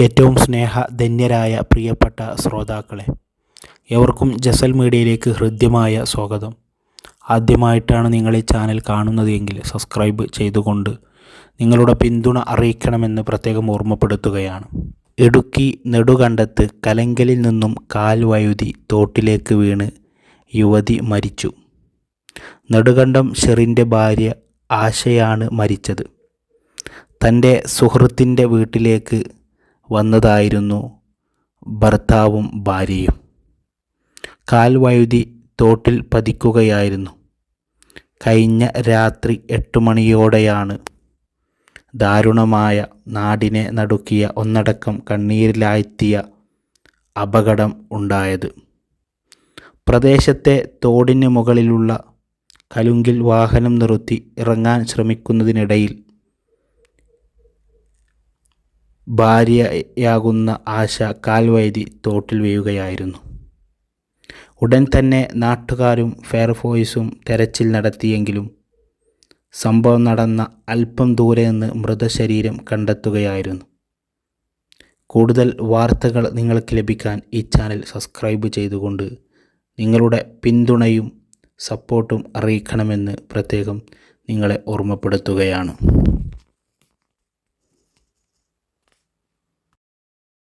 ഏറ്റവും സ്നേഹധന്യരായ പ്രിയപ്പെട്ട ശ്രോതാക്കളെ എവർക്കും ജസൽ മീഡിയയിലേക്ക് ഹൃദ്യമായ സ്വാഗതം. ആദ്യമായിട്ടാണ് നിങ്ങൾ ഈ ചാനൽ കാണുന്നതെങ്കിൽ സബ്സ്ക്രൈബ് ചെയ്തുകൊണ്ട് നിങ്ങളുടെ പിന്തുണ അറിയിക്കണമെന്ന് പ്രത്യേകം ഓർമ്മപ്പെടുത്തുകയാണ്. ഇടുക്കി നെടുകണ്ടത്ത് കലങ്കലിൽ നിന്നും കാൽ വഴുതി തോട്ടിലേക്ക് വീണ് യുവതി മരിച്ചു. നെടുകണ്ടം ഷെറിന്റെ ഭാര്യ ആശയാണ് മരിച്ചത്. തന്റെ സുഹൃത്തിന്റെ വീട്ടിലേക്ക് വന്നതായിരുന്നു ഭർത്താവും ഭാര്യയും. കാൽവഴുതി തോട്ടിൽ പതിക്കുകയായിരുന്നു. കഴിഞ്ഞ രാത്രി എട്ട് മണിയോടെയാണ് ദാരുണമായ നാടിനെ നടുക്കിയ ഒന്നടക്കം കണ്ണീരിലാഴ്ത്തിയ അപകടം ഉണ്ടായത്. പ്രദേശത്തെ തോടിന് മുകളിലുള്ള കലുങ്കിൽ വാഹനം നിർത്തി ഇറങ്ങാൻ ശ്രമിക്കുന്നതിനിടയിൽ ഭാര്യയാകുന്ന ആശ കാൽവൈതി തോട്ടിൽ വീഴുകയായിരുന്നു. ഉടൻ തന്നെ നാട്ടുകാരും ഫെയർഫോയ്സും തെരച്ചിൽ നടത്തിയെങ്കിലും സംഭവം നടന്ന അല്പം ദൂരെ നിന്ന് മൃതശരീരം കണ്ടെത്തുകയായിരുന്നു. കൂടുതൽ വാർത്തകൾ നിങ്ങൾക്ക് ലഭിക്കാൻ ഈ ചാനൽ സബ്സ്ക്രൈബ് ചെയ്തുകൊണ്ട് നിങ്ങളുടെ പിന്തുണയും സപ്പോർട്ടും അറിയിക്കണമെന്ന് പ്രത്യേകം നിങ്ങളെ ഓർമ്മപ്പെടുത്തുകയാണ്.